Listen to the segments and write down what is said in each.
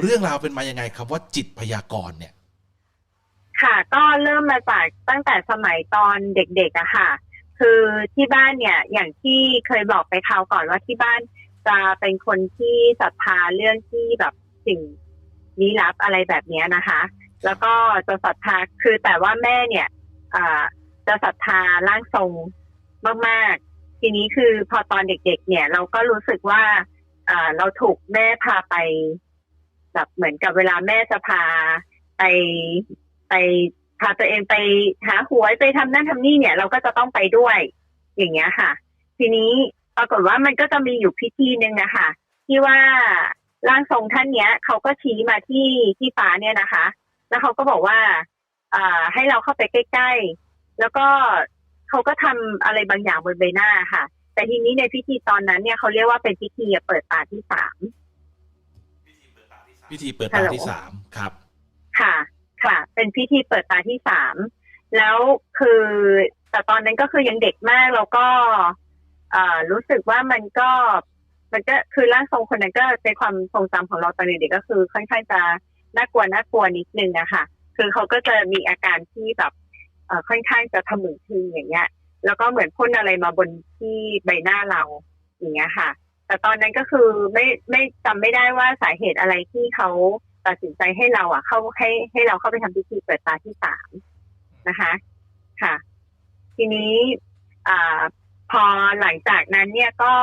เรื่องราวเป็นมายังไงครับว่าจิตพยากรณ์เนี่ย ค่ะ ก็เริ่มมาจากตั้งแต่สมัยตอนเด็กๆอะค่ะ คือที่บ้านเนี่ย อย่างที่เคยบอกไปคราวก่อนว่าที่บ้านจะเป็นคนที่ศรัทธาเรื่องที่แบบสิ่งลี้ลับอะไรแบบนี้นะคะ แล้วก็จะศรัทธาคือแต่ว่าแม่เนี่ยจะศรัทธาร่างทรงมากๆ ทีนี้คือพอตอนเด็ก ๆ เนี่ย เราก็รู้สึกว่าเราถูกแม่พาไป แบบเหมือนกับเวลาแม่จะพาไปไปพาตัวเองไปหาหวยไปทำนั่นทำนี่เนี่ย เราก็จะต้องไปด้วย อย่างเงี้ยค่ะ ทีนี้ปรากฏว่ามันก็จะมีอยู่พิธีหนึ่งนะคะที่ว่าร่างทรงท่านเนี้ยเขาก็ชี้มาที่ที่ฟ้าเนี่ยนะคะ แล้วเขาก็บอกว่าอ่าให้เราเข้าไปใกล้ๆแล้วก็เขาก็ทำอะไรบางอย่างบนใบหน้าค่ะ แต่ทีนี้ในพิธีตอนนั้นเนี่ยเขาเรียกว่าเป็นพิธีเปิดตาที่สาม พิธีเปิดฮัตาลโหลที่สามครับ ค่ะ ค่ะ เป็นพิธีเปิดตาที่สามแล้วคือแต่ตอนนั้นก็คือยังเด็กมาก แล้วก็เอ่อรู้สึกว่ามันก็ มันก็คือร่างทรงคนนั้นก็ในความทรงจำของเราตอนเด็กๆก็คือค่อนข้างจะน่ากลัวน่ากลัวนิดนึงอะค่ะ คือเขาก็จะมีอาการที่แบบเอ่อค่อนข้างจะทะมึงทึงอย่างเงี้ย แล้วก็เหมือนพ่นอะไรมาบนที่ใบหน้าเราอย่างเงี้ยค่ะ แต่ตอนนั้นก็คือไม่ไม่จำไม่ได้ว่าสาเหตุอะไรที่เขาตัดสินใจให้เราอะ เข้าให้ให้เราเข้าไปทำพิธีเปิดตาที่สามนะคะ ค่ะ ทีนี้อ่าพอหลังจากนั้นเนี่ยก็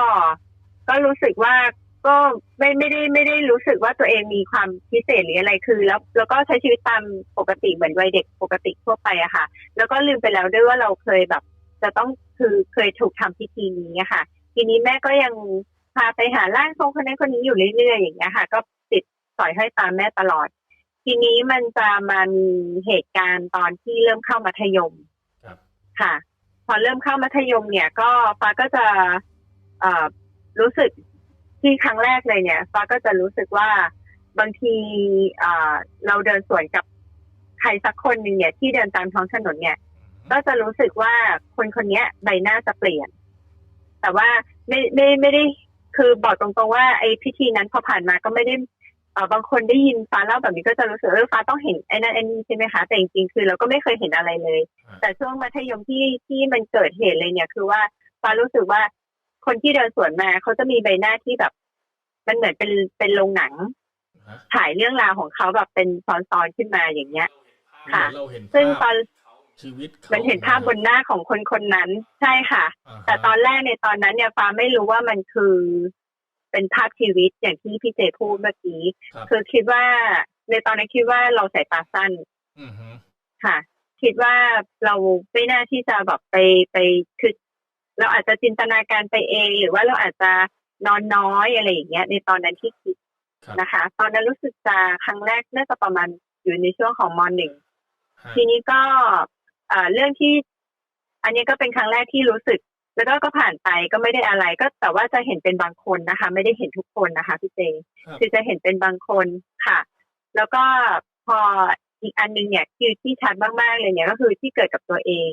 ก็รู้สึกว่าก็ไม่ไม่ได้ไม่ได้รู้สึกว่าตัวเองมีความพิเศษหรืออะไรคือ แล้วแล้วก็ใช้ชีวิตตามปกติเหมือนวัยเด็กปกติทั่วไปอะค่ะ แล้วก็ลืมไปแล้วด้วยว่าเราเคยแบบ จะต้องคือเคยถูกทำพิธีนี้อะค่ะ ทีนี้แม่ก็ยัง พาไปหาร่างทรงคนนั้นคนนี้อยู่เรื่อยๆอย่างเงี้ยค่ะ ก็ติดสอยห้อยตามแม่ตลอด ทีนี้มันจะมามีเหตุการณ์ตอนที่เริ่มเข้ามัธยมครับค่ะ พอเริ่มเข้ามัธยมเนี่ย ก็ฟ้าก็จะเอ่อรู้สึกที่ครั้งแรกเลยเนี่ย ฟ้าก็จะรู้สึกว่าบางทีเอ่อเราเดินสวนกับใครสักคนหนึ่งเนี่ย ที่เดินตามท้องถนนเนี่ย ก็จะรู้สึกว่าคนคนเนี้ยใบหน้าจะเปลี่ยน แต่ว่าไม่ไม่ไม่ได้ คือบอกตรงๆว่าไอ้พิธีนั้นพอผ่านมาก็ไม่ได้เออบางคนได้ยินฟ้าเล่าแบบนี้ก็จะรู้สึกเออฟ้าต้องเห็นไอ้นั่นไอ้นี่ใช่ไหมคะแต่จริงๆคือเราก็ไม่เคยเห็นอะไรเลย แต่ช่วงมัธยมที่ที่มันเกิดเหตุเลยเนี่ย คือว่าฟ้ารู้สึกว่าคนที่เดินสวนมาเขาจะมีใบหน้าที่แบบ มันเหมือนเป็นเป็นโรงหนังถ่ายเรื่องราวของเขาแบบเป็นซ้อนๆขึ้นมาอย่างเงี้ย ค่ะเราเห็นซึ่งภาพตอน ชีวิตขมันเห็นภาพบนหน้าของคนคนนั้น ใช่ค่ะาฮะแต่ตอนแรกในตอนนั้นเนี่ยฟ้าไม่รู้ว่ามันคือเป็นภาพชีวิตอย่างที่พี่เจพูดเมื่อกี้ครับคือคิดว่าในตอนนั้นคิดว่าเราสายตาสั้นอือฮึค่ะ คิดว่าเราไม่น่าที่จะแบบไปไปคือเราอาจจะจินตนาการไปเอง หรือว่าเราอาจจะนอนน้อยอะไรอย่างเงี้ย ในตอนนั้นที่คิดครับนะคะ ตอนนั้นรู้สึกจะครั้งแรกน่าจะประมาณอยู่ในช่วงของมหนึ่งฮะทีนี้ก็ เอ่อเรื่องที่ อันนี้ก็เป็นครั้งแรกที่รู้สึก แล้วก็ก็ผ่านไปก็ไม่ได้อะไร ก็แต่ว่าจะเห็นเป็นบางคนนะคะ ไม่ได้เห็นทุกคนนะคะพี่เจครับคือจะเห็นเป็นบางคนค่ะ แล้วก็พออีกอันหนึงเนี่ยคือที่ชัดมากๆเลยเนี่ยก็คือที่เกิดกับตัวเอง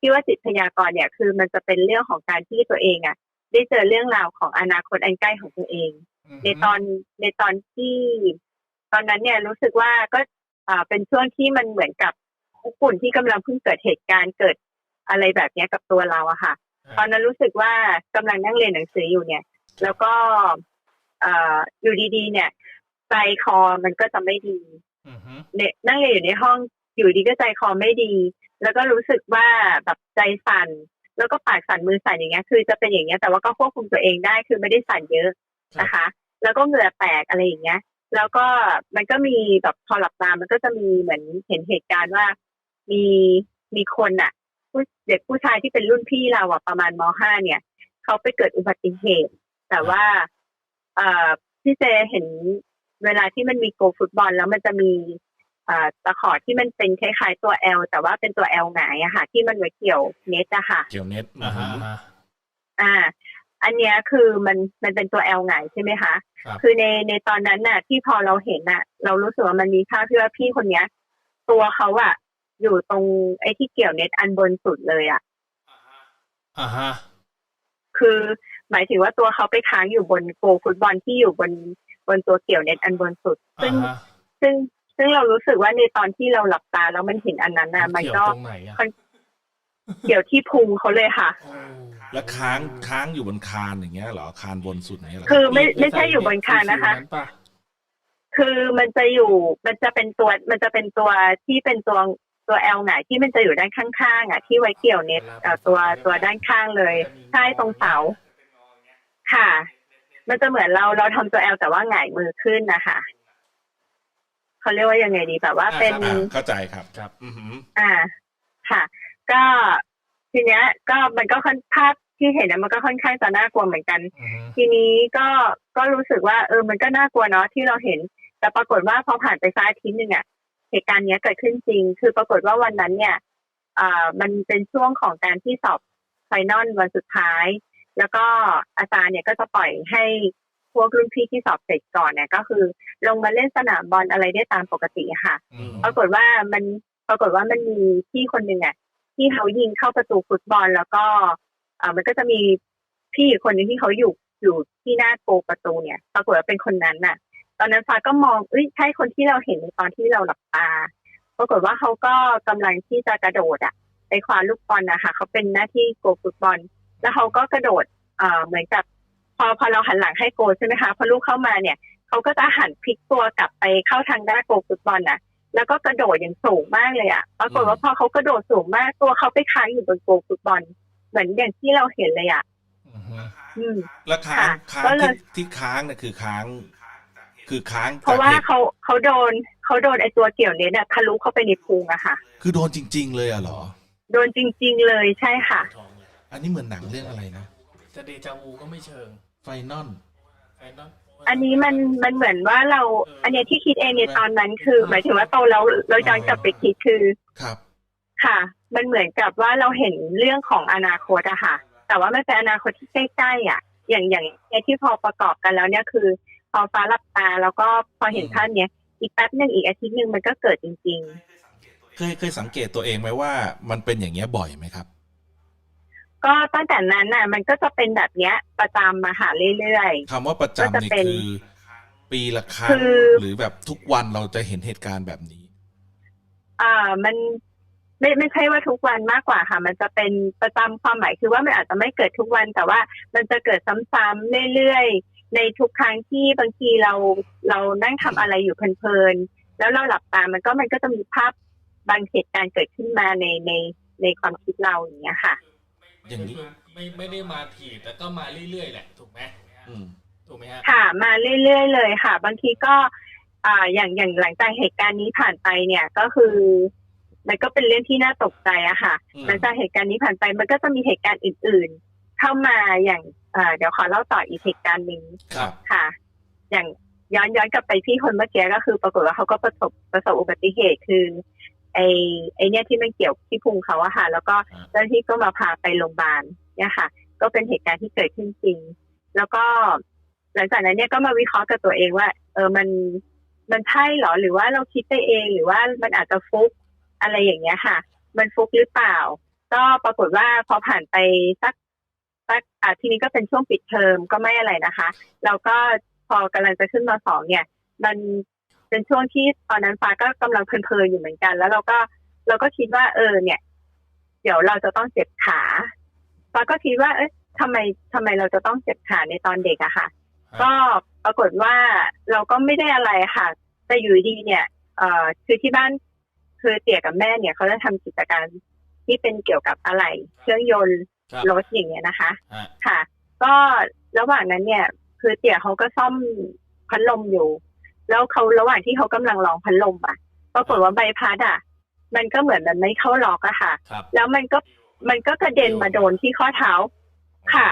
ที่ว่าจิตพยากรณ์เนี่ยคือมันจะเป็นเรื่องของการที่ตัวเองอะ ได้เจอเรื่องราวของอนาคตอันใกล้ของตัวเองอือฮึในตอนในตอนที่ ตอนนั้นเนี่ยรู้สึกว่าก็อ่าเป็นช่วงที่มันเหมือนกับ ฝุ่นที่กำลังเพิ่งเกิดเหตุการณ์เกิดอะไรแบบเนี้ยกับตัวเราอะค่ะ ตอนนั้นรู้สึกว่ากำลังนั่งเรียนหนังสืออยู่เนี่ย แล้วก็เอ่ออยู่ดีๆ เนี่ยใจคอมันก็จะไม่ดีอือฮึเนี่ยนั่งเรียนอยู่ในห้องอยู่ดีก็ใจคอไม่ดี แล้วก็รู้สึกว่าแบบใจสั่น แล้วก็ปากสั่นมือสั่นอย่างเงี้ย คือจะเป็นอย่างเงี้ยแต่ว่าก็ควบคุมตัวเองได้คือไม่ได้สั่นเยอะนะคะ แล้วก็เหงื่อแตกอะไรอย่างเงี้ย แล้วก็มันก็มีแบบพอหลับตามันก็จะมีเหมือนเห็นเหตุการณ์ว่า มีมีคนอะผู้เด็กผู้ชายที่เป็นรุ่นพี่เราอะประมาณมห้าเนี่ยเขาไปเกิดอุบัติเหตุ แต่ว่าเอ่อพี่เจเห็นเวลาที่มันมีโกลฟุตบอล แล้วมันจะมีเอ่อตะขอที่มันเป็นคล้ายๆตัว L แต่ว่าเป็นตัว L หงายอะค่ะ ที่มันไว้เกี่ยวเน็ตอะค่ะ เกี่ยวเน็ตอ่าฮะอ่าฮะอ่า อันเนี้ยคือมันมันเป็นตัว L หงายใช่ไหมคะครับคือในในตอนนั้นน่ะ ที่พอเราเห็นน่ะ เรารู้สึกว่ามันมีภาพที่ว่าพี่คนเนี้ย ตัวเขาอะ อยู่ตรงไอ้ที่เกี่ยวเน็ตอันบนสุดเลยอะอ่าฮะคือหมายถึงว่าตัวเขาไปค้างอยู่บนโกลฟุตบอลที่อยู่บนบนตัวเกี่ยวเน็ตอันบนสุด ซึ่อ่างฮะซึ่งซึ่งเรารู้สึกว่าในตอนที่เราหลับตาแล้วมันเห็นอันนั้นน่ะมันเกี่ยวก็ตรงไหนอะเกี่ยวที่พุงเขาเลยค่ะโอ้แล้วค้างค้างอยู่บนคานอย่างเงี้ยเหรอคานบนสุดอย่างเงี้ยเหรอคือไม่ไม่ใช่อยู่บนคานนะคะฟิวๆปะคือมันจะอยู่มันจะเป็นตัวมันจะเป็นตัวที่เป็นตัว ตัวแอลหงายที่มันจะอยู่ด้านข้างๆอะที่ไว้เกี่ยวเน็ตเอ่อตัวตัวด้านข้างเลย ใช่ตรงเสา ค่ะ มันจะเหมือนเราเราทำตัวแอลแต่ว่าหงายมือขึ้นนะคะเขาเรียกว่ายังไงดีแบบว่าเป็นอ่าเข้าใจครับครับอือหืออ่า ค่ะ ก็ทีเนี้ย ก็มันก็ค่อนภาพที่เห็นนะมันก็ค่อนข้างจะน่ากลัวเหมือนกันอือฮึทีนี้ก็ก็รู้สึกว่า เออมันก็น่ากลัวเนาะที่เราเห็น แต่ปรากฏว่าพอผ่านไปสักอาทิตย์หนึ่งอะ เหตุการณ์เนี้ยเกิดขึ้นจริง คือปรากฏว่าวันนั้นเนี่ยอ่ามันเป็นช่วงของการที่สอบไฟนอลวันสุดท้าย แล้วก็อาจารย์เนี่ยก็จะปล่อยให้พวกรุ่นพี่ที่สอบเสร็จก่อนเนี่ยก็คือ ลงมาเล่นสนามบอลอะไรได้ตามปกติอะค่ะอืมปรากฏว่ามันปรากฏว่ามันมีพี่คนหนึ่งอะที่เขายิงเข้าประตูฟุตบอลแล้วก็เออมันก็จะมีพี่อีกคนหนึ่งที่เขาอยู่อยู่ที่หน้าโกประตูเนี่ย ปรากฏว่าเป็นคนนั้นน่ะ ตอนนั้นฟ้าก็มองเอ้ยใช่คนที่เราเห็นในตอนที่เราหลับตาปรากฏว่าเขาก็กำลังที่จะกระโดดอะไปคว้าลูกบอลนะคะเขาเป็นหน้าที่โกฟุตบอล แล้วเขาก็กระโดดเอ่อเหมือนกับ พอพอเราหันหลังให้โกใช่ไหมคะพอลูกเข้ามาเนี่ยเขาก็จะหันพลิกตัวกลับไปเข้าทางด้านโกฟุตบอลน่ะแล้วก็กระโดดอย่างสูงมากเลยอะปรากฏว่าพอเขากระโดดสูงมากตัวเขาไปค้างอยู่บนโกฟุตบอล เหมือนอย่างที่เราเห็นเลยอะอือฮึอืมแล้วค้างค่ะค้างก็เลยที่ที่ค้างเนี่ยคือค้าง คือค้างเพราะว่าจกหตุเขาเขาโดนเขาโดนไอตัวเกี่ยวเนี้ยเนี่ยทะลุเข้าไปในพุงอะค่ะ คือโดนจริง ๆ เลยอะเหรอ โดนจริง ๆ เลยใช่ค่ะ ท้องเลยอันนี้เหมือนหนังเรื่องอะไรนะจะเดจาวูก็ไม่เชิงไฟนอล ไอ้นั่น อันนี้มันมันเหมือนว่าเรา อันเนี้ยที่คิดเองในตอนนั้นคือ หมายถึงว่าโตแล้วเราย้อนกลับไปคิดคือ ครับ ค่ะ มันเหมือนกับว่าเราเห็นเรื่องของอนาคตอะค่ะ แต่ว่ามันเป็นอนาคตที่ใกล้ๆอะอย่างอย่างเนี่ยที่พอประกอบกันแล้วเนี่ยคือพ อฟ้าหลับตา แล้วก็พอเห็นภาพเนี้ยอีกแป๊บหนึ่งอีกอาทิตย์หนึ่งมันก็เกิดจริงเคยเคยสังเกตตัวเองไหมว่า มันเป็นอย่างเงี้ยบ่อยไหมครับๆก็ตั้งแต่นั้นน่ะ มันก็จะเป็นแบบเนี้ย ประจำมาหาเรื่อยคำว่าประจำก็นี่จะเป็นคือ ปีละครั้งคือหรือแบบทุกวันเราจะเห็นเหตุการณ์แบบนี้ๆอ่ามันไม่ไม่ใช่ว่าทุกวันมากกว่าค่ะ มันจะเป็นประจำความหมายคือว่ามันอาจจะไม่เกิดทุกวัน แต่ว่ามันจะเกิดซ้ำๆเรื่อยๆ ในทุกครั้งที่บางทีเราเรานั่งทำอะไรอยู่เพลินๆแล้วเราหลับตามันก็มันก็จะมีภาพบางเหตุการณ์เกิดขึ้นมาในในในความคิดเราอย่างเงี้ยค่ะ อย่างนี้ไม่ไม่ได้มาถี่แต่ก็มาเรื่อยๆแหละถูกไหมอืมถูกไหมฮะค่ะ มาเรื่อยๆเลยค่ะ บางทีก็ อ่าอย่างอย่างหลังจากเหตุการณ์นี้ผ่านไปเนี่ยก็คือมันก็เป็นเรื่องที่น่าตกใจอะค่ะอืมหลังจากเหตุการณ์นี้ผ่านไป มันก็จะมีเหตุการณ์อื่น ๆ เข้ามาอย่างอ่า เดี๋ยวขอเล่าต่ออีกเหตุการณ์หนึ่งครับค่ะ อย่างย้อนย้อนกลับไปที่คนเมื่อกี้ก็คือ ปรากฏว่าเขาก็ประสบประสบอุบัติเหตุคือไอไอเนี่ยที่มันเกี่ยวที่พุงเขาอะค่ะ แล้วก็อ่าเจ้าหน้าที่ก็มาพาไปโรงพยาบาลเนี่ยค่ะ ก็เป็นเหตุการณ์ที่เกิดขึ้นจริง แล้วก็หลังจากนั้นเนี่ยก็มาวิเคราะห์กับตัวเองว่า เออมันมันใช่เหรอหรือว่าเราคิดไปเองหรือว่ามันอาจจะฟุกอะไรอย่างเงี้ยค่ะ มันฟุกหรือเปล่า ก็ปรากฏว่าพอผ่านไปสัก สักอะทีนี้ก็เป็นช่วงปิดเทอมก็ไม่อะไรนะคะแล้วก็พอกำลังจะขึ้นมาสองเนี่ย มันเป็นช่วงที่ตอนนั้นฟ้าก็กำลังเพลินๆอยู่เหมือนกัน แล้วเราก็เราก็คิดว่า เออ เนี่ย เดี๋ยวเราจะต้องเจ็บขาฟ้าก็คิดว่า เอ๊ะทำไมทำไมเราจะต้องเจ็บขาในตอนเด็กอะค่ะ ก็ปรากฏว่าเราก็ไม่ได้อะไรค่ะ แต่อยู่ดีเนี่ย เอ่อคือที่บ้านคือเตี่ยกับแม่เนี่ยเขาจะทำกิจการที่เป็นเกี่ยวกับอะไหล่เครื่องยนต์ค รับรถอย่างเงี้ยนะคะฮะค่ะ ก็ระหว่างนั้นเนี่ย คือเตี่ยเขาก็ซ่อมพัดลมอยู่ แล้วเขาระหว่างที่เขากำลังลองพัดลมอะปรากฏว่าใบพัดอะ มันก็เหมือนมันไม่เข้าล็อกอะค่ะครับแล้วมันก็มันก็กระเด็นมาโดนที่ข้อเท้าค่ะ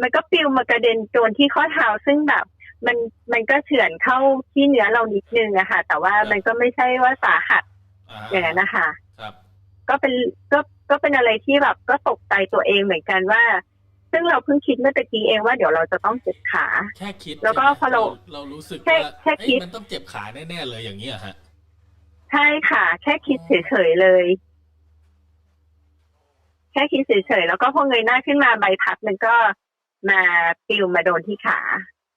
มันก็ปลิวมากระเด็นโดนที่ข้อเท้าซึ่งแบบมันมันก็เฉือนเข้าที่เนื้อเรานิดนึงอะค่ะ แต่ว่ามันก็ไม่ใช่ว่าสาหัสอ่าอย่างนั้นนะคะครับก็เป็นก็ ก็เป็นอะไรที่แบบก็ตกใจตัวเองเหมือนกันว่า ซึ่งเราเพิ่งคิดเมื่อตะกี้เองว่าเดี๋ยวเราจะต้องเจ็บขา แค่คิด แล้วก็ใช่ไหมพอเราเรารู้สึกแค่ว่าแค่คิดเอ้ยมันต้องเจ็บขาแน่ๆเลยอย่างนี้ยฮะ ใช่ค่ะ แค่คิดเฉยๆเลย แค่คิดเฉยๆแล้วก็พอเงยหน้าขึ้นมาใบพัดมันก็มาปลิวมาโดนที่ขา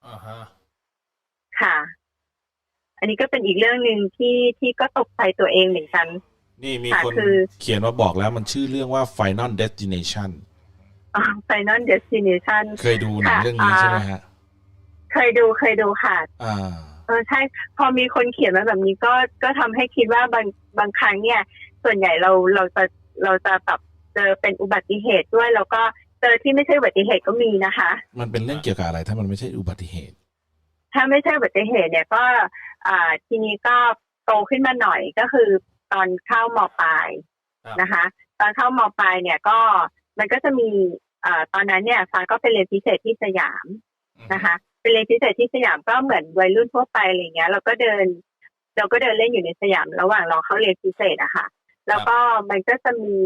อ่าฮะค่ะ อันนี้ก็เป็นอีกเรื่องหนึ่งที่ที่ก็ตกใจตัวเองเหมือนกัน นี่มีค่ะคนคือเขียนมาบอกแล้วมันชื่อเรื่องว่า Final Destination Final Destination เคยดูหนังค่ะเรื่องนี้ใช่ไหมอ่าฮะ เคยดูเคยดูค่ะ อ่า เออใช่ พอมีคนเขียนมาแบบนี้ก็ก็ทำให้คิดว่าบางบางครั้งเนี่ย ส่วนใหญ่เราเราจะเราจะแบบเจอเป็นอุบัติเหตุด้วย แล้วก็เจอที่ไม่ใช่อุบัติเหตุก็มีนะคะ มันเป็นเรื่องเกี่ยวกับอะไร ถ้ามันไม่ใช่อุบัติเหตุ ถ้าไม่ใช่อุบัติเหตุเนี่ยก็ อ่าทีนี้ก็โตขึ้นมาหน่อยก็คือ ตอนเข้ามปลายครับนะคะ ตอนเข้ามปลายเนี่ยก็มันก็จะมีอ่าตอนนั้นเนี่ยฟ้าก็ไปเรียนพิเศษที่สยามนะคะไปเรียนพิเศษที่สยามก็เหมือนวัยรุ่นทั่วไปอะไรเงี้ย เราก็เดิน เราก็เดินเล่นอยู่ในสยามระหว่างรอเขาเรียนพิเศษอะค่ะ แล้วก็มันก็จะมี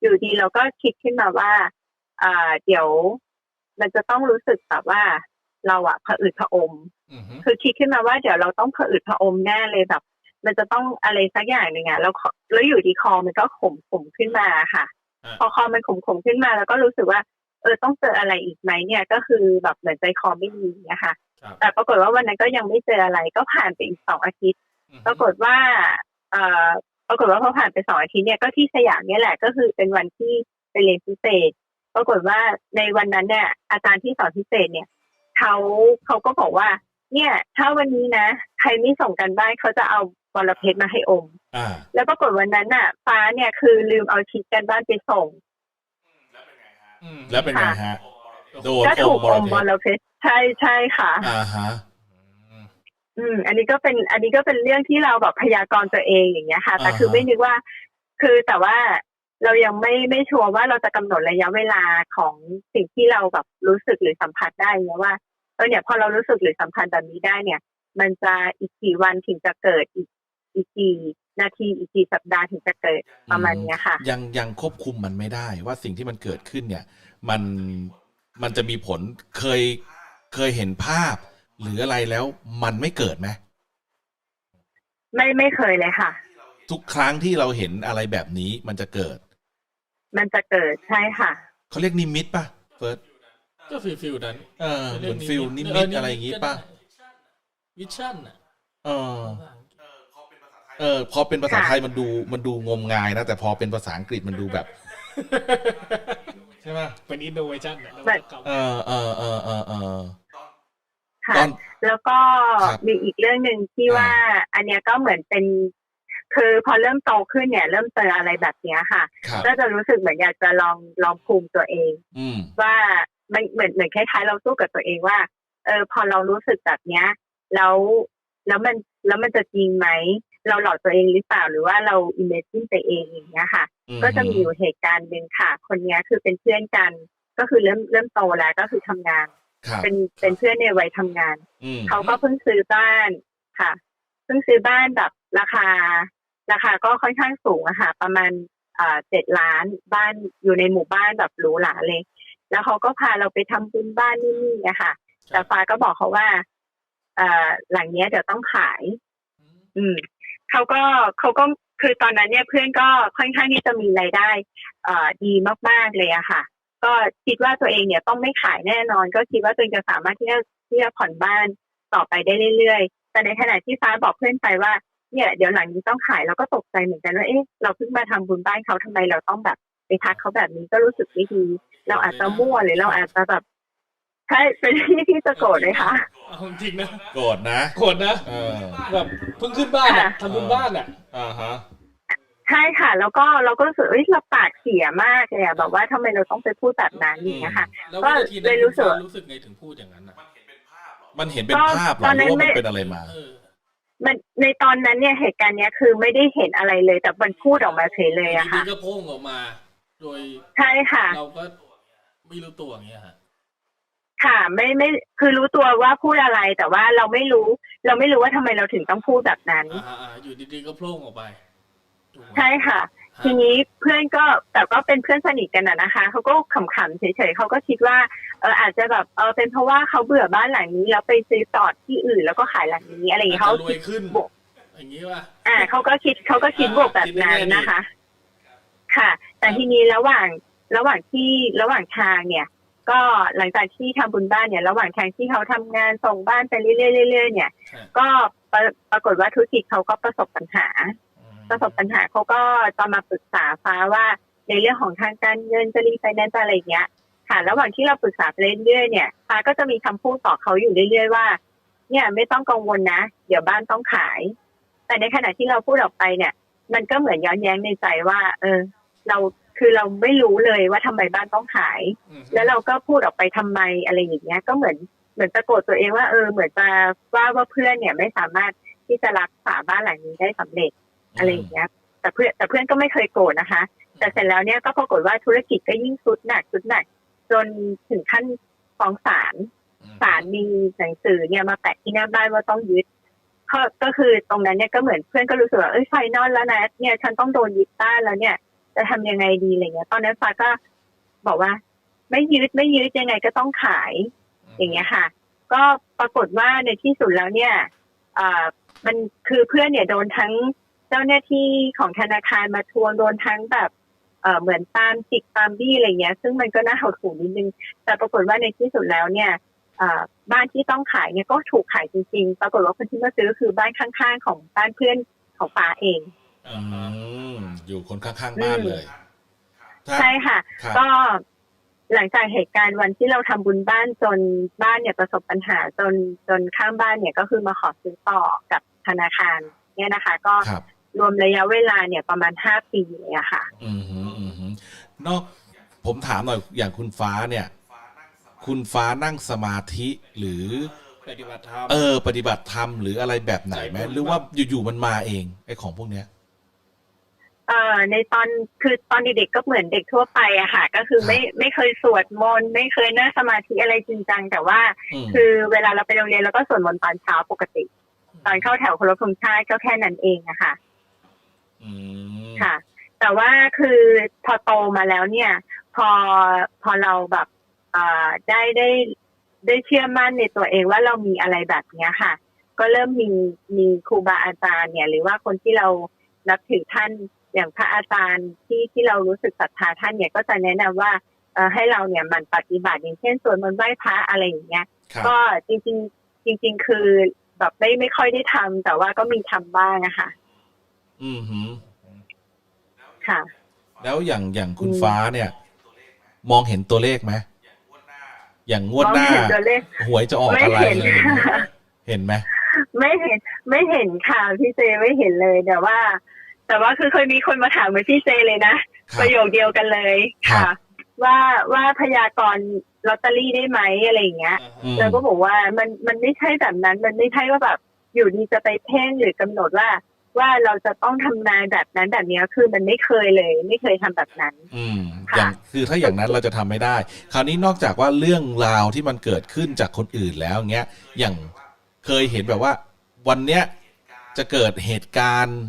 อยู่ดีเราก็คิดขึ้นมาว่าอ่าเดี๋ยวมันจะต้องรู้สึกแบบว่าเราอะผะอืดผะอมอือฮึคือคิดขึ้นมาว่าเดี๋ยวเราต้องผะอืดผะอมแน่เลยแบบ มันจะต้องอะไรสักอย่างหนึ่งอะแล้วคอแล้วอยู่ดีคอมันก็ขมขมขึ้นมาค่ะอ่าพอคอมันขมขมขึ้นมาแล้วก็รู้สึกว่า เออต้องเจออะไรอีกไหมเนี่ย ก็คือแบบเหมือนใจคอไม่ดีนะคะครับแต่ปรากฏว่าวันนั้นก็ยังไม่เจออะไรก็ผ่านไปอีกสองอาทิตย์อือฮึปรากฏว่า เอ่อปรากฏว่าพอผ่านไปสองอาทิตย์เนี่ยก็ที่สยามเนี่ยแหละก็คือเป็นวันที่ไปเรียนพิเศษ ปรากฏว่าในวันนั้นเนี่ยอาจารย์ที่สอนพิเศษเนี่ยเขาเขาก็บอกว่า เนี่ย ถ้าวันนี้นะ ใครไม่ส่งกันบ้านเขาจะเอา บอลเพชรมาให้อมอ่าแล้วปรากฏวันนั้นน่ะ ฟ้าเนี่ยคือลืมเอาชีทกันบ้านไปส่งอืมแล้วเป็นไงฮะโดนก็อถูมกบออลมเพบอชรลเพชรใช่ใช่ค่ะอ่าฮะอืมอืม อันนี้ก็เป็น อันนี้ก็เป็นเรื่องที่เราแบบพยากรณ์ตัวเองอย่างเงี้ยค่ะ แต่อ่าฮะคือไม่นึกว่า คือแต่ว่าเรายังไม่ไม่ชัวร์ว่าเราจะกำหนดระยะเวลาของสิ่งที่เราแบบรู้สึกหรือสัมผัสได้เนี่ยว่าเออเนี่ยพอเรารู้สึกหรือสัมผัสแบบนี้ได้เนี่ย มันจะอีกกี่วันถึงจะเกิดอีก อีกกี่นาทีอีกกี่สัปดาห์ถึงจะเกิดประมาณเนี้ยค่ะ ยังยังควบคุมมันไม่ได้ว่าสิ่งที่มันเกิดขึ้นเนี่ย มันมันจะมีผลเคยเคยเห็นภาพ หรืออะไรแล้วมันไม่เกิดไหมไม่ไม่เคยเลยค่ะ ทุกครั้งที่เราเห็นอะไรแบบนี้มันจะเกิด มันจะเกิดใช่ค่ะเขาเรียกนิมิตป่ะเฟิร์สก็ฟิลฟิลนั้นเออเหมือนฟิลนิมิตอะไรอย่างงี้ป่ะวิชั่นอะเออ เออพอเป็นภาษาไทยมันดูมันดูงมงายนะ แต่พอเป็นภาษาอังกฤษมันดูแบบ ใช่ไหมเป็นอินโนเวชันอะนวัแบบตกรรมเออเออเออเออเออค่ะตอนแล้วก็ครับมีอีกเรื่องหนึ่งที่อ่าว่า อันเนี้ยก็เหมือนเป็น คือพอเริ่มโตขึ้นเนี่ย เริ่มเจออะไรแบบเนี้ยค่ะครับก็จะรู้สึกเหมือนอยากจะลองลองภูมิตัวเองอืมว่ามันเหมือนเหมือนคล้ายๆ เราสู้กับตัวเองว่า เออ พอเรารู้สึกแบบเนี้ย แล้วแล้วมันแล้วมันจะจริงไหม เราหลอกตัวเองหรือเปล่าหรือว่าเราอิมเมจินไปเองอย่างเงี้ยค่ะอืมก็จะมีอยู่เหตุการณ์หนึ่งค่ะ คนเนี้ยคือเป็นเพื่อนกัน ก็คือเริ่มเริ่มโตแล้วก็คือทำงานครับเป็นเป็นเพื่อนในวัยทำงานอืมเขาก็เพิ่งซื้อบ้านค่ะ เพิ่งซื้อบ้านแบบราคา ราคาก็ค่อนข้างสูงอะค่ะ ประมาณเอ่อเจ็ดล้านบ้านอยู่ในหมู่บ้านแบบหรูหราเลย แล้วเขาก็พาเราไปทำบุญบ้านนี่นี่อะค่ะ แต่ฟ้าก็บอกเขาว่าเอ่อหลังเนี้ยเดี๋ยวต้องขาย อืม เขาก็เขาก็คือตอนนั้นเนี่ยเพื่อนก็ค่อนข้างที่จะมีรายได้เอ่อดีมากๆเลยอะค่ะ ก็คิดว่าตัวเองเนี่ยต้องไม่ขายแน่นอน ก็คิดว่าตัวเองจะสามารถที่จะที่จะผ่อนบ้านต่อไปได้เรื่อยๆ แต่ในขณะที่ฟ้าบอกเพื่อนไปว่าเนี่ยเดี๋ยวหลังนี้ต้องขายเราก็ตกใจเหมือนกันว่าเอ๊ะเราเพิ่งมาทำบุญบ้านเขาทำไมเราต้องแบบไปทักเขาแบบนี้ก็รู้สึกไม่ดี เราอาจจะมั่วหรือเราอาจจะแบบ ใช่เป็นที่ที่จะโกรธเลยค่ะ เอาจริงนะโกรธนะโกรธนะเออแบบเพิ่งขึ้นบ้านอะค่ะทำบุญบ้านอะ อ่าฮะใช่ค่ะ แล้วก็เราก็รู้สึกเอ้ยเราปากเสียมากเลยอะแบบว่าทำไมเราต้องไปพูดแบบนั้นอย่างเงี้ยค่ะ แล้วก็วินาทีนั้นเลยรู้สึก คุณฟ้ารู้สึกไงถึงพูดอย่างนั้นอะมันเห็นเป็นก็ภาพเหรตออนหนั้รืนอว่ามันไม่เป็นอะไรมา เออมันในตอนนั้นเนี่ยเหตุการณ์เนี้ยคือไม่ได้เห็นอะไรเลยแต่มันพูดออกมาเฉยเลยอะทีค่ะ นี้ก็โพ่งออกมา โดยใช่ค่ะ เราก็ไม่รู้ตัวอย่างเงี้ยฮะ ค่ะ ไม่ไม่คือรู้ตัวว่าพูดอะไรแต่ว่าเราไม่รู้ เราไม่รู้ว่าทำไมเราถึงต้องพูดแบบนั้น อ่าอ่าอยู่ดีๆก็โพล่งออกไปถูกไหมใช่ค่ะ ฮะทีนี้เพื่อนก็แต่ก็เป็นเพื่อนสนิทกันอะนะคะเขาก็ขำๆเฉยๆเขาก็คิดว่าเอออาจจะแบบเออเป็นเพราะว่าเขาเบื่อบ้านหลังนี้แล้วไปซื้อต่อที่อื่นแล้วก็ขายหลังนี้อะไรอย่างเงี้ยอาเขาจจะรวคิดยขึ้น บวก อย่างนี้ป่ะ อ่าเขาก็คิดเขาก็คิดบวกแบบนั้นนะคะ ค่ะ แต่ทีนี้ระหว่างระหว่างที่ระหว่างทางเนี่ย ก็หลังจากที่ทำบุญบ้านเนี่ย ระหว่างทางที่เขาทำงานส่งบ้านไปเรื่อยๆเรื่อยๆเนี่ยใช่ก็ปรปรากฏว่าธุรกิจเขาก็ประสบปัญหา ประสบปัญหาเขาก็จะมาปรึกษาฟ้าว่าในเรื่องของทางการเงินจะรีไฟแนนซ์อะไรอย่างเงี้ยค่ะระหว่างที่เราปรึกษาไปเรื่อยๆเนี่ยฟ้าก็จะมีคำพูดต่อเขาอยู่เรื่อยๆว่า เนี่ยไม่ต้องกังวลนะ เดี๋ยวบ้านต้องขาย แต่ในขณะที่เราพูดออกไปเนี่ย มันก็เหมือนย้อนแย้งในใจว่า เออ เรา คือเราไม่รู้เลยว่าทำไมบ้านต้องขายอืมแล้วเราก็พูดออกไปทำไมอะไรอย่างเงี้ย ก็เหมือนเหมือนตะโกดตัวเองว่าเออเหมือนจะว่าว่าเพื่อนเนี่ยไม่สามารถที่จะรักษาบ้านหลังนี้ได้สำเร็จอะไรอย่างเงี้ย แต่เพื่อนแต่เพื่อนก็ไม่เคยโกรธนะคะ แต่เสร็จแล้วเนี่ยก็ปรากฏว่าธุรกิจก็ยิ่งสุดหนักสุดหนักจนถึงขั้นฟ้องศาลศาลมีหนังสือเนี่ยมาแปะที่หน้าบ้านว่าต้องยึดก็ก็คือตรงนั้นเนี่ยก็เหมือนเพื่อนก็รู้สึกว่าเอ้ยไฟนอลแล้วนะเนี่ยฉันต้องโดนยึดบ้านแล้วเนี่ย จะทำยังไงดีอะไรเงี้ย ตอนนั้นฟ้าก็บอกว่า ไม่ยึดไม่ยึดยังไงก็ต้องขาย อย่างเงี้ยค่ะ ก็ปรากฏว่าในที่สุดแล้วเนี่ยอมันคือเพื่อนเนี่ยโดนทั้งเจ้าหน้าที่ของธนาคารมาทวงโดนทั้งแบบเหมือนตามจิกตามบี้อะไรเงี้ย ซึ่งมันก็น่าหดหู่นิดนึง แต่ปรากฏว่าในที่สุดแล้วเนี่ยบ้านที่ต้องขายเนี่ยก็ถูกขายจริงๆ ปรากฏว่าคนที่มาซื้อคือบ้านข้างๆ ของบ้านเพื่อนของฟ้าเอง อ่าอืฮะมอยู่คนข้างๆบ้านเลยถ้าใช่ค่ะครับก็หลังจากเหตุการณ์วันที่เราทำบุญบ้านจนบ้านเนี่ยประสบปัญหาจนจนข้างบ้านเนี่ยก็คือมาขอซื้อต่อกับธนาคาร เนี่ยนะคะ ก็ครับรวมระยะเวลาเนี่ยประมาณห้าปีเลยอะค่ะ อืมฮึอืมฮึนอกผมถามหน่อยอย่างคุณฟ้าเนี่ย คุณฟ้านั่งสมาธิหรือปฏิบัติธรรมเออ ปฏิบัติธรรมหรืออะไรแบบไหนไหมใจบุญหรือว่าอยู่ๆมันมาเองไอ้ของพวกเนี้ย เอ่อในตอนคือตอนเด็กๆก็เหมือนเด็กทั่วไปอะค่ะ ก็คือไม่ไม่เคยสวดมนต์ไม่เคยนั่งสมาธิอะไรจริงจังแต่ว่า อืม คือเวลาเราไปโรงเรียนเราก็สวดมนต์ตอนเช้าปกติ ตอนเข้าแถวเคารพธงชาติก็แค่นั้นเองอะค่ะ อืมค่ะ แต่ว่าคือพอโตมาแล้วเนี่ย พอพอเราแบบเอ่อได้ได้ได้เชื่อมั่นในตัวเองว่าเรามีอะไรแบบเนี้ยค่ะ ก็เริ่มมีมีครูบาอาจารย์เนี่ย หรือว่าคนที่เรานับถือท่าน อย่างพระอาจารย์ที่ที่เรารู้สึกศรัทธาท่านเนี่ยก็จะแนะนำว่าเอ่อให้เราเนี่ยหมันปฏิบัติอย่างเช่นสวดมนต์ไหว้พระอะไรอย่างเงี้ยครับก็จริงๆจริง ๆ คือแบบไม่ไม่ค่อยได้ทำแต่ว่าก็มีทำบ้างอะค่ะ อืมฮึค่ะ แล้วอย่างอย่างคุณอืมฟ้าเนี่ย มองเห็นตัวเลขไหมอย่างงวดหน้ามองเห็นตัวเลขหวยจะออกไม่อะไรเห็นอะไรอย่างเงี้ยเห็นไหมไม่เห็นไม่เห็นค่ะพี่เจไม่เห็นเลยแต่ว่า แต่ว่าคือเคยมีคนมาถามเหมือนพี่เจเลยนะ ครัปบระโยคเดียวกันเลยครัค่ะบว่าว่าพยากรณ์ลอตเตอรี่ได้ไหมอะไรอย่างเงี้ยอ่าฮะอืม เราก็บอกว่ามันมันไม่ใช่แบบนั้น มันไม่ใช่ว่าแบบอยู่ดีจะไปเพ่งหรือกำหนดว่า ว่าเราจะต้องทำนายแบบนั้นแบบเนี้ยคือมันไม่เคยเลย ไม่เคยทำแบบนั้น อืมค่ะ อย่างคือถ้าอย่างนั้นเราจะทำไม่ได้ คราวนี้นอกจากว่าเรื่องราวที่มันเกิดขึ้นจากคนอื่นแล้วเงี้ยอย่างเคยเห็นแบบว่า วันเนี้ยจะเกิดเหตุการณ์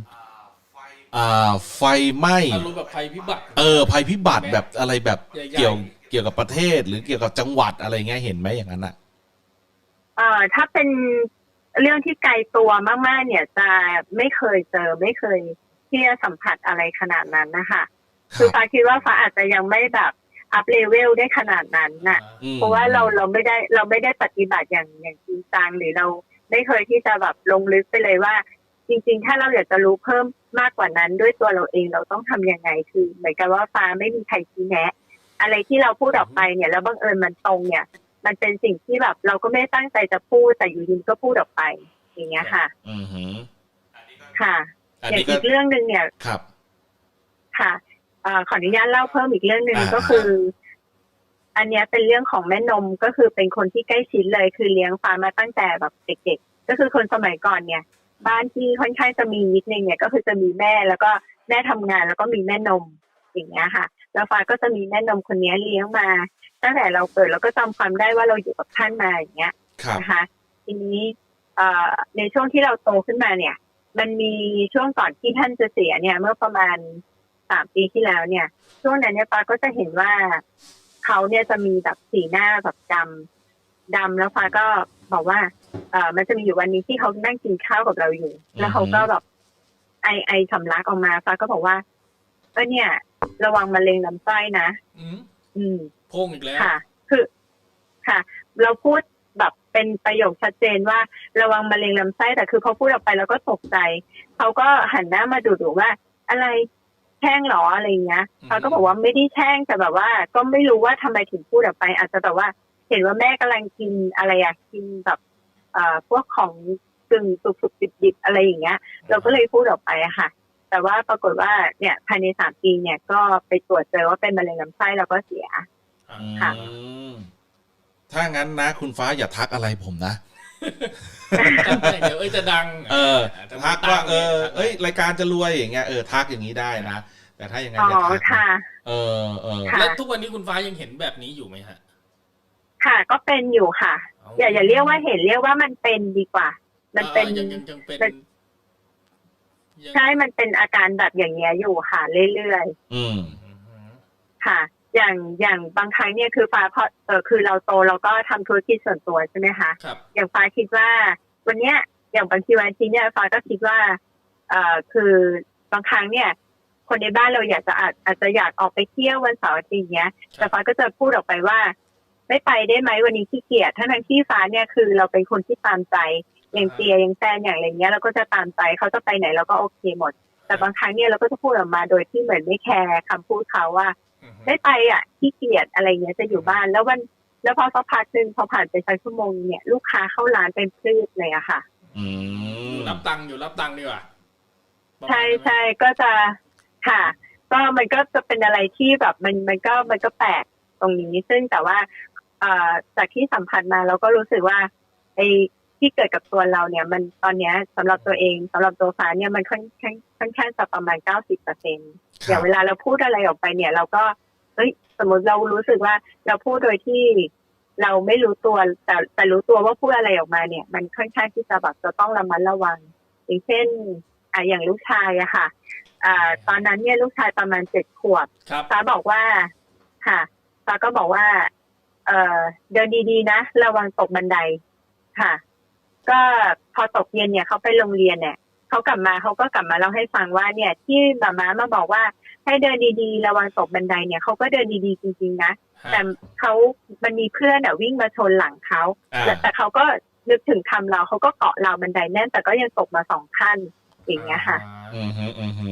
อ่าไฟไหม้อารมณ์แบบภัยพิบัติ เออภัยพิบัติแบบอะไรแบบใหญ่ๆ เกี่ยวเกี่ยวกับประเทศหรือเกี่ยวกับจังหวัดอะไรเงี้ยเห็นไหมอย่างนั้นอะ เอ่อถ้าเป็นเรื่องที่ไกลตัวมากๆ เนี่ยจะไม่เคยเจอไม่เคยที่จะสัมผัสอะไรขนาดนั้นนะคะคคือรับฟ้าคิดว่าฟ้าอาจจะยังไม่แบบอัพเลเวลได้ขนาดนั้นน่ะ อืม เพราะว่าเราเราไม่ได้เราไม่ได้ปฏิบัติอย่างอย่างจริงจังหรือเราไม่เคยที่จะแบบลงลึกไปเลยว่า จริง ๆ ถ้าเราอยากจะรู้เพิ่ม มากกว่านั้นด้วยตัวเราเองเราต้องทำยังไงคือเหมือนกับว่าฟ้าไม่มีใครชี้แนะ อะไรที่เราพูดออกไปเนี่ย แล้วบังเอิญมันตรงเนี่ย มันเป็นสิ่งที่แบบ เราก็ไม่ได้ตั้งใจจะพูดแต่อยู่ดีก็พูดออกไป อย่างเงี้ยค่ะ อืมหือค่ะอันอย่างนี้ก็อีกเรื่องหนึ่งเนี่ยครับ ค่ะเอ่อขออนุญาตเล่าเพิ่มอีกเรื่องหนึ่งอ่าก็คือ อันเนี้ยเป็นเรื่องของแม่นมก็คือเป็นคนที่ใกล้ชิดเลย คือเลี้ยงฟ้ามาตั้งแต่แบบเด็กๆก็คือคนสมัยก่อนเนี่ย บ้านที่ค่อนข้างจะมีนิดนึงเนี่ยก็คือจะมีแม่แล้วก็แม่ทำงานแล้วก็มีแม่นมอย่างเงี้ยค่ะ แล้วฟ้าก็จะมีแม่นมคนเนี้ยเลี้ยงมา ตั้งแต่เราเกิดเราก็จำความได้ว่าเราอยู่กับท่านมาอย่างเงี้ยครับนะคะทีนี้เอ่อในช่วงที่เราโตขึ้นมาเนี่ย มันมีช่วงก่อนที่ท่านจะเสียเนี่ย เมื่อประมาณสามปีที่แล้วเนี่ย ช่วงนั้นเนี่ยปาก็จะเห็นว่าเขาเนี่ยจะมีแบบสีหน้าแบบดำดำแล้วฟ้าก็บอกว่าเอ่อมันจะมีอยู่วันนี้ที่เขานั่งกินข้าวกับเราอยู่ แล้วเขาก็แบบไอไอสำลักออกมาฟ้าก็บอกว่าเออเนี่ย ระวังมะเร็งลำไส้นะอืมอืมโพ่งอีกแล้วค่ะ คือค่ะ เราพูดแบบเป็นประโยคชัดเจนว่า ระวังมะเร็งลำไส้แต่คือเขาพูดออกไปแล้วก็ตกใจเขาก็หันหน้ามาดูดูว่า อะไรแช่งเหรออะไรอย่างเงี้ยอืมเขาก็บอกว่าไม่ได้แช่งแต่แบบว่า ก็ไม่รู้ว่าทำไมถึงพูดออกไป อาจจะแบบว่า เห็นว่าแม่กำลังกินอะไรอะกินแบบเอ่อ พวกของกึ่งสุกๆดิบๆอะไรอย่างเงี้ย เราก็เลยพูดออกไปอะค่ะ แต่ว่าปรากฏว่าเนี่ยภายในสามปีเนี่ยก็ไปตรวจเจอว่าเป็นมะเร็งลำไส้แล้วก็เสียค่ะอืมถ้างั้นนะ คุณฟ้าอย่าทักอะไรผมนะเดี๋ยวเอ้ยจะดัง เออจะทักว่าตั้งเออ เอ้ยรายการจะรวยอย่างเงี้ยเออทักอย่างนี้ได้นะแต่ถ้าอย่างนั้นอ๋ออย่าทักนะค่ะเออเออค่ะแล้วทุกวันนี้คุณฟ้ายังเห็นแบบนี้อยู่ไหมฮะ ค่ะ ก็เป็นอยู่ค่ะ อย่าอย่าเรียกว่าเห็นเรียกว่ามันเป็นดีกว่า มันเป็นอ่ายังยังยังเป็นเป็นยังใช่มันเป็นอาการแบบอย่างเงี้ยอยู่ค่ะเรื่อยอืมอืมๆค่ะ อย่างอย่างบางครั้งเนี่ยคือฟ้าพอเออคือเราโตเราก็ทำธุรกิจส่วนตัวใช่ไหมคะครับอย่างฟ้าคิดว่า วันเนี้ยอย่างบางทีวันอาทีเนี่ยฟ้าก็คิดว่า เอ่อคือบางครั้งเนี่ย คนในบ้านเราอยากจะอาจอาจจะอยากออกไปเที่ยววันเสาร์อาทิตย์เงี้ย แต่ฟ้าก็จะพูดออกไปว่า ไม่ไปได้ไหมวันนี้ขี้เกียจทั้งทั้งที่ฟ้าเนี่ยคือเราเป็นคนที่ตามใจอย่างเตียอย่างแฟนอย่างอะไรเงี้ยเราก็จะตามใจเขาจะไปไหนเราก็โอเคหมด แต่บางครั้งเนี่ยเราก็จะพูดออกมาโดยที่เหมือนไม่แคร์คำพูดเขาว่าอืมไม่ไปอะขี้เกียจอะไรเงี้ยจะอยู่บ้านแล้ววันแล้วพอสักพักหนึ่งพอผ่านไปสักชั่วโมงเนี่ยลูกค้าเข้าร้านเป็นพลืดเลยอะค่ะอือมยู่รับตังค์อยู่รับตังค์ดีกว่าประมาณใช่นั้นไหมใช่ก็จะค่ะ ก็มันก็จะเป็นอะไรที่แบบมันมันก็มันก็แปลกตรงนี้ ซึ่งแต่ว่าเอ่อ จากที่สัมผัสมาเราก็รู้สึกว่าไอ้ที่เกิดกับตัวเราเนี่ย มันตอนเนี้ยสำหรับตัวเองสำหรับตัวฟ้าเนี่ยมันค่อนข้างค่อนข้างจะประมาณเก้าสิบเปอร์เซ็นต์คอย่ารับงเวลาเราพูดอะไรออกไปเนี่ย เราก็เฮ้ยสมมติเรารู้สึกว่าเราพูดโดยที่เราไม่รู้ตัวแต่แต่รู้ตัวว่าพูดอะไรออกมาเนี่ย มันค่อนข้างที่จะแบบจะต้องระมัดระวัง อย่างเช่นอ่าอย่างลูกชายอะค่ะอ่าตอนนั้นเนี่ยลูกชายประมาณเจ็ดขวบครับฟ้าบอกว่าค่ะฟ้าก็บอกว่า เออเดินดีๆนะระวังตกบันไดค่ะ ก็พอตกเย็นเนี่ยเขาไปโรงเรียนเนี่ยเขากลับมาเขาก็กลับมาเล่าให้ฟังว่าเนี่ย ที่มาม้ามาบอกว่าให้เดินดีๆ ระวังตกบันไดเนี่ยเขาก็เดินดีๆจริง ๆ นะฮะแต่เขามันมีเพื่อนอะวิ่งมาชนหลังเขาอ่าแต่แต่เขาก็นึกถึงคำเราเขาก็เกาะเราวบันไดแน่นแต่ก็ยังตกมาสองขั้นอย่างเงี้ยค่ะ อืมฮึอืมฮึ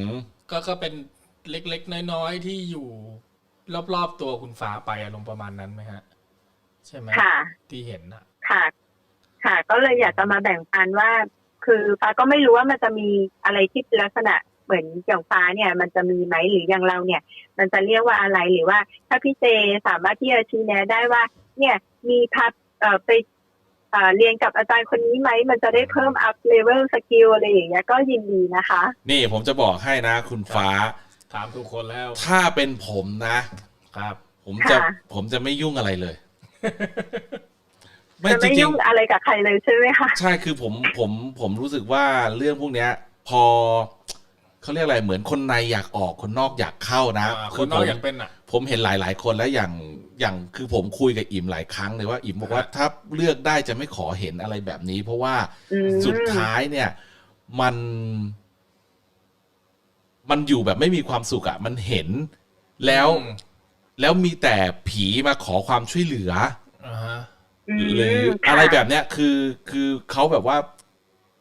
ก็ก็เป็นเล็กๆ น้อยๆ ที่อยู่รอบๆตัวคุณฟ้าไปอารมณ์ประมาณนั้นไหมฮะ ใช่ไหมค่ะ ที่เห็นนะค่ะ ค่ะ ก็เลยอยากจะมาแบ่งปันว่า คือฟ้าก็ไม่รู้ว่ามันจะมีอะไรที่เป็นลักษณะเหมือนอย่างฟ้าเนี่ย มันจะมีไหมหรืออย่างเราเนี่ย มันจะเรียกว่าอะไรหรือว่าถ้าพี่เจสามารถที่จะชี้แนะได้ว่า เนี่ยมีพับเอ่อไปเอ่อเรียนกับอาจารย์คนนี้ไหม มันจะได้เพิ่ม up level skill อะไรอย่างเงี้ยก็ยินดีนะคะ นี่ผมจะบอกให้นะ คุณฟ้า ถามทุกคนแล้วถ้าเป็นผมนะ ครับ ผมจะค่ะ ผมจะไม่ยุ่งอะไรเลย ไม่จะจไม่ริงยุ่งอะไรกับใครเลยใช่ไหมคะๆ ใช่คือผมผมผมรู้สึกว่าเรื่องพวกเนี้ย พอเขาเรียกอะไรเหมือนคนในอยากออกคนนอกอยากเข้านะ อ่าคืคนนอผกมอยากเป็นอะ ผมเห็นหลาย ๆ คนแล้วอย่างอย่างคือผมคุยกับอิมหลายครั้งเลยว่าอิมบอกว่าฮะถ้าเลือกได้จะไม่ขอเห็นอะไรแบบนี้ เพราะว่าอืมสุดท้ายเนี่ย มัน มันอยู่แบบไม่มีความสุขอะมันเห็น แล้วอืม แล้วมีแต่ผีมาขอความช่วยเหลืออ่าฮะมหรือค่ะอะไรแบบเนี้ยคือคือเขาแบบว่า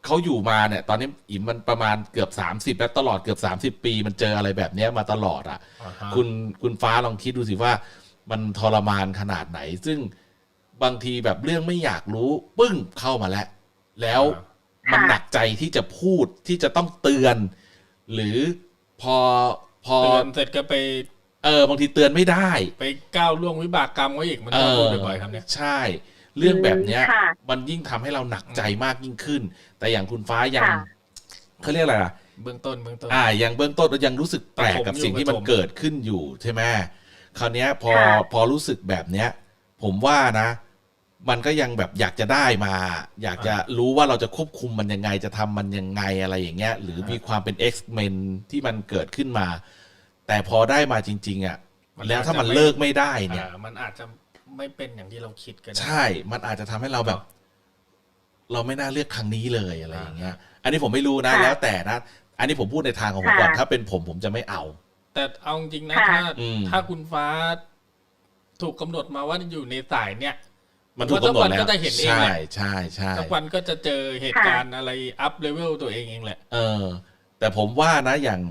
เขาอยู่มาเนี่ย ตอนนี้อิมมันประมาณเกือบสามสิบแล้วตลอดเกือบสามสิบปีมันเจออะไรแบบเนี้ยมาตลอดอะ อ่าฮะคุณคุณฟ้าลองคิดดูสิว่า มันทรมานขนาดไหน ซึ่งบางทีแบบเรื่องไม่อยากรู้ปึ้งเข้ามาแล้ว แล้วมันหนักใจที่จะพูดที่จะต้องเตือน หรือพอพอ เตือนเสร็จก็ไป เออบางทีเตือนไม่ได้ ไปก้าวล่วงวิบากกรรมไว้อีกมันเอต้องอพูดบ่อยๆครับเนี่ยใช่ เรื่องแบบเนี้ยค่ะมันยิ่งทำให้เราหนักใจมากยิ่งขึ้น แต่อย่างคุณฟ้ายังค่ะเขาเรียกอะไรล่ะเบื้องต้นเบื้องต้นอ่าอย่างเบื้องต้นเรายังรู้สึกแปลกกับปฐมอยู่สิ่งที่มันปฐมเกิดขึ้นอยู่ใช่ไหมคราวเนี้ยพอค่ะพอรู้สึกแบบเนี้ย ผมว่านะ มันก็ยังแบบอยากจะได้มา อยากจะรู้ว่าเราจะควบคุมมันยังไงจะทำมันยังไงอะไรอย่างเงี้ย หรือมีความเป็น X-Men ที่มันเกิดขึ้นมา แต่พอได้มาจริง ๆ อะ แล้วถ้ามันเลิกไม่ได้เนี่ย อ่ามันอาจจะไม่เป็นอย่างที่เราคิดกันนะใช่ มันอาจจะทำให้เราแบบ เราไม่น่าเลือกครั้งนี้เลยอะไรอย่างเงี้ย อันนี้ผมไม่รู้นะ ค่ะแล้วแต่นะ อันนี้ผมพูดในทางของผมก่อน ค่ะ ถ้าเป็นผมผมจะไม่เอา แต่เอาจริงๆนะค่ะ ถ้าอืม ถ้าคุณฟ้าถูกกำหนดมาว่าอยู่ในสายเนี่ย มันถูกกำหนดว่าสักวันแล้วก็จะเห็นเองใช่แหละ ใช่ใช่สักวันก็จะเจอเหตุการณ์อะไรอัพเลเวลตัวเองเองแหละ เออ แต่ผมว่านะอย่าง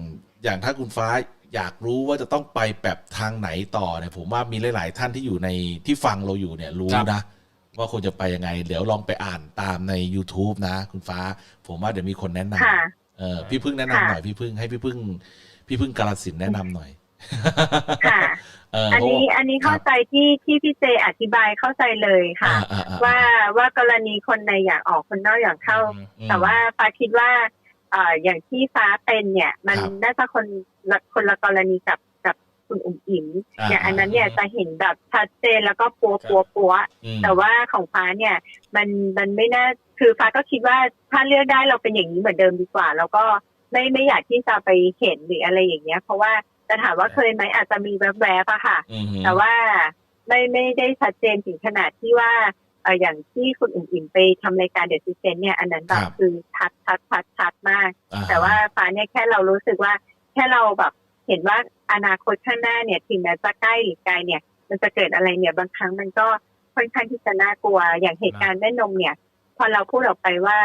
อย่างถ้าคุณฟ้า อยากรู้ว่าจะต้องไปแบบทางไหนต่อเนี่ยผมว่ามีหลาย ๆ ท่านที่อยู่ในที่ฟังเราอยู่เนี่ยรู้ครับนะ ว่าควรจะไปยังไง เดี๋ยวลองไปอ่านตามใน YouTube นะ คุณฟ้า ผมว่าเดี๋ยวมีคนแนะนค่ะำเออพี่พึ่งแนะนำค่ะหน่อยพี่พึ่งให้พี่พึ่ง พี่พึ่งกาลสินธุ์แนะนำหน่อยค่ะ เอออันเพราะนี้ว่าอันนี้เข้าใจที่ที่พี่เจอธิบายเข้าใจเลยค่ะอ่าอ่อ่ว่าว่ากรณีคนในอยากออกคนนอกอยากเข้า อืม แต่ว่าฟ้าคิดว่าเอ่ออย่างที่ฟ้าเป็นเนี่ย มันครับ น่าจะคนละ คนละกรณีกับกับคุณอุ๋มอิ๋มอ่าอย่างอันนั้นเนี่ยอ่าจะเห็นแบบชัดเจนแล้วก็ปัวปัวปัวอืมแต่ว่าของฟ้าเนี่ย มันมันไม่น่าคือฟ้าก็คิดว่าถ้าเลือกได้เราเป็นอย่างนี้เหมือนเดิมดีกว่า แล้วก็ไม่ไม่อยากที่จะไปเห็นหรืออะไรอย่างเงี้ย เพราะว่าจะถามว่าเคยไหมอาจจะมีแวบๆอะค่ะอืมแต่ว่าไม่ไม่ได้ชัดเจนถึงขนาดที่ว่าเอออย่างที่คุณอุ่มอิ่มไปทำรายการเด e ซิเซนเนี่ยอันนั้นแบบคือชัดชัดชัดชัดมากอ่แต่ว่าฟ้าเนี่ยแค่เรารู้สึกว่า แค่เราแบบเห็นว่าอนาคตข้างหน้าเนี่ยถึงแม้จะใกล้หรือไกลเนี่ย มันจะเกิดอะไรเนี่ยบางครั้งมันก็ค่อนข้างที่จะน่ากลัวอย่างเหตุการณ์แม่นมเนี่ย พอเราพูดออกไปว่า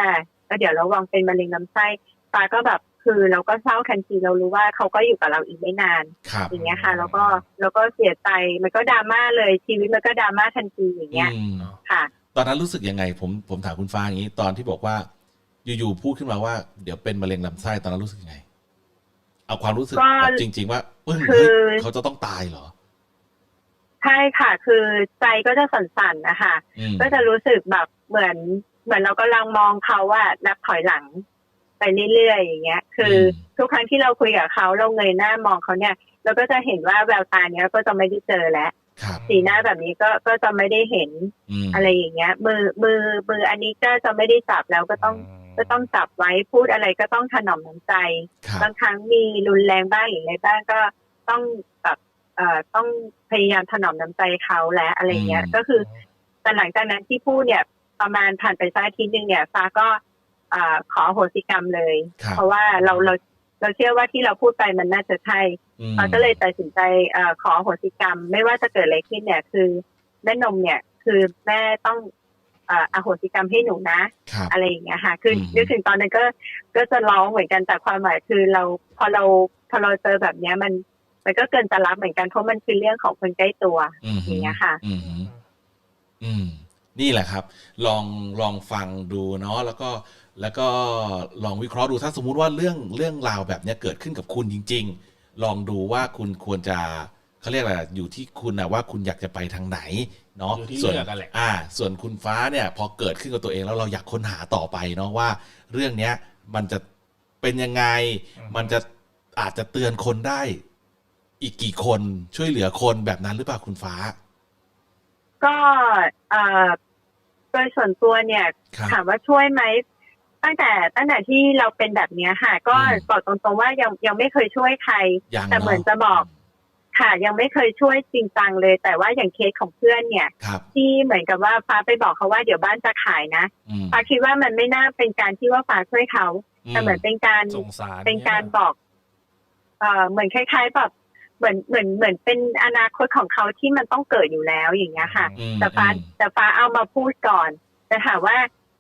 เออเดี๋ยวระวังเป็นมะเร็งลำไส้ฟ้าก็แบบคือเราก็เศร้าทันทีเรารู้ว่าเขาก็อยู่กับเราอีกไม่นานครับอย่างเงี้ยค่ะ แล้วก็แล้วก็เสียใจมันก็ดราม่าเลยชีวิตมันก็ดราม่าทันทีอย่างเงี้ยอืมค่ะ ตอนนั้นรู้สึกยังไงผมผมถามคุณฟ้าอย่างนี้ตอนที่บอกว่า อยู่ๆพูดขึ้นมาว่าเดี๋ยวเป็นมะเร็งลำไส้ตอนนั้นรู้สึกยังไง เอาความรู้สึกก็แบบจริง ๆ ว่าปึ้งคือเฮ้ยเขาจะต้องตายเหรอ ใช่ค่ะ คือใจก็จะสั่นๆนะคะ อืมก็จะรู้สึกแบบเหมือน เหมือนเรากำลังมองเขาว่านับถอยหลังไปเรื่อยๆอย่างเงี้ย คืออมทุกครั้งที่เราคุยกับเขาเราเงยหน้ามองเขาเนี่ยเราก็จะเห็นว่าแววตาเนี้ยก็จะไม่ได้เจอแล้วครับ สีหน้าแบบนี้ก็ก็จะไม่ได้เห็นอืมอะไรอย่างเงี้ย มือมือมืออันนี้ก็จะไม่ได้จับแล้วก็ต้อง ก็ต้องจับไว้พูดอะไรก็ต้องถนอมน้ำใจครับบางครั้งมีรุนแรงบ้างหรืออะไรบ้างก็ต้องแบบเอ่อต้องพยายามถนอมน้ำใจเขาและอะไรเงี้ยอืมก็คือแต่หลังจากนั้นที่พูดเนี่ยประมาณผ่านไปสักอาทิตย์หนึงเนี่ยฟ้าก็เอ่อขออโหสิกรรมเลยครับเพราะว่าเราเราเราเชื่อว่าที่เราพูดไปมันน่าจะใช่อืมฟ้าก็เลยตัดสินใจเอ่อขออโหสิกรรม ไม่ว่าจะเกิดอะไรขึ้นเนี่ย คือแม่นมเนี่ย คือแม่ต้องเอ่ออโหสิกรรมให้หนูนะครับอะไรอย่างเงี้ยค่ะ คืออืมนึกถึงตอนนั้นก็ก็จะร้องเหมือนกันแต่ความหมายคือเราพอเราพอเราเจอแบบเนี้ยมัน มันก็เกินจะรับเหมือนกันเพราะมันคือเรื่องของคนใกล้ตัวอืมอย่างเงี้ยค่ะอืมอืมนี่แหละครับ ลองลองฟังดูเนาะแล้วก็แล้วก็ลองวิเคราะห์ดูถ้าสมมุติว่าเรื่องเรื่องราวแบบเนี้ยเกิดขึ้นกับคุณจริง ๆ ลองดูว่าคุณควรจะเขาเรียกอะไรอยู่ที่คุณนะว่าคุณอยากจะไปทางไหน เนาะอยู่ที่ส่วนเลือกกันแหละ อ่า ส่วนคุณฟ้าเนี่ย พอเกิดขึ้นกับตัวเองแล้วเราอยากค้นหาต่อไปเนาะว่า เรื่องเนี้ยมันจะเป็นยังไงอืมมันจะอาจจะเตือนคนได้ อีกกี่คนช่วยเหลือคนแบบนั้นหรือเปล่าคุณฟ้า ก็เอ่อโดยส่วนตัวเนี่ย ครับ ถามว่าช่วยไหมตั้งแต่ตั้งแต่ที่เราเป็นแบบเนี้ยค่ะ ก็อืม บอกตรงๆว่ายังยังไม่เคยช่วยใคร ยังแต่เหมือนเนาะจะบอก ค่ะ ยังไม่เคยช่วยจริงจังเลย แต่ว่าอย่างเคสของเพื่อนเนี่ย ครับที่เหมือนกับว่าฟ้าไปบอกเขาว่าเดี๋ยวบ้านจะขายนะอืมฟ้าคิดว่ามันไม่น่าเป็นการที่ว่าฟ้าช่วยเขาแต่เหมือนเป็นการ สงสารเป็นการบอก เอ่อ เหมือนคล้ายๆแบบเหมือนเหมือนเหมือนเป็นอนาคตของเขาที่มันต้องเกิดอยู่แล้วอย่างเงี้ยค่ะ อืมแต่ฟ้าอืม แต่ฟ้าเอามาพูดก่อน แต่ถามว่า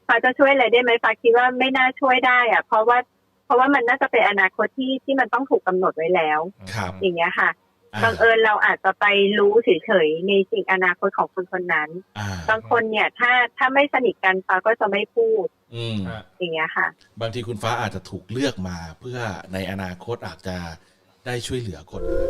ฟ้าจะช่วยอะไรได้ไหมฟ้าคิดว่าไม่น่าช่วยได้อะเพราะว่า เพราะว่ามันน่าจะเป็นอนาคตที่ที่มันต้องถูกกำหนดไว้แล้ว ครับ อย่างเงี้ยค่ะอ่า บังเอิญเราอาจจะไปรู้เฉยๆในสิ่งอนาคตของคนคนนั้นอ่าบางคนเนี่ยถ้าถ้าไม่สนิทกันฟ้าก็จะไม่พูดอืมอะอย่างเงี้ยค่ะ บางทีคุณฟ้าอาจจะถูกเลือกมาเพื่อในอนาคตอาจจะได้ช่วยเหลือคนก็ได้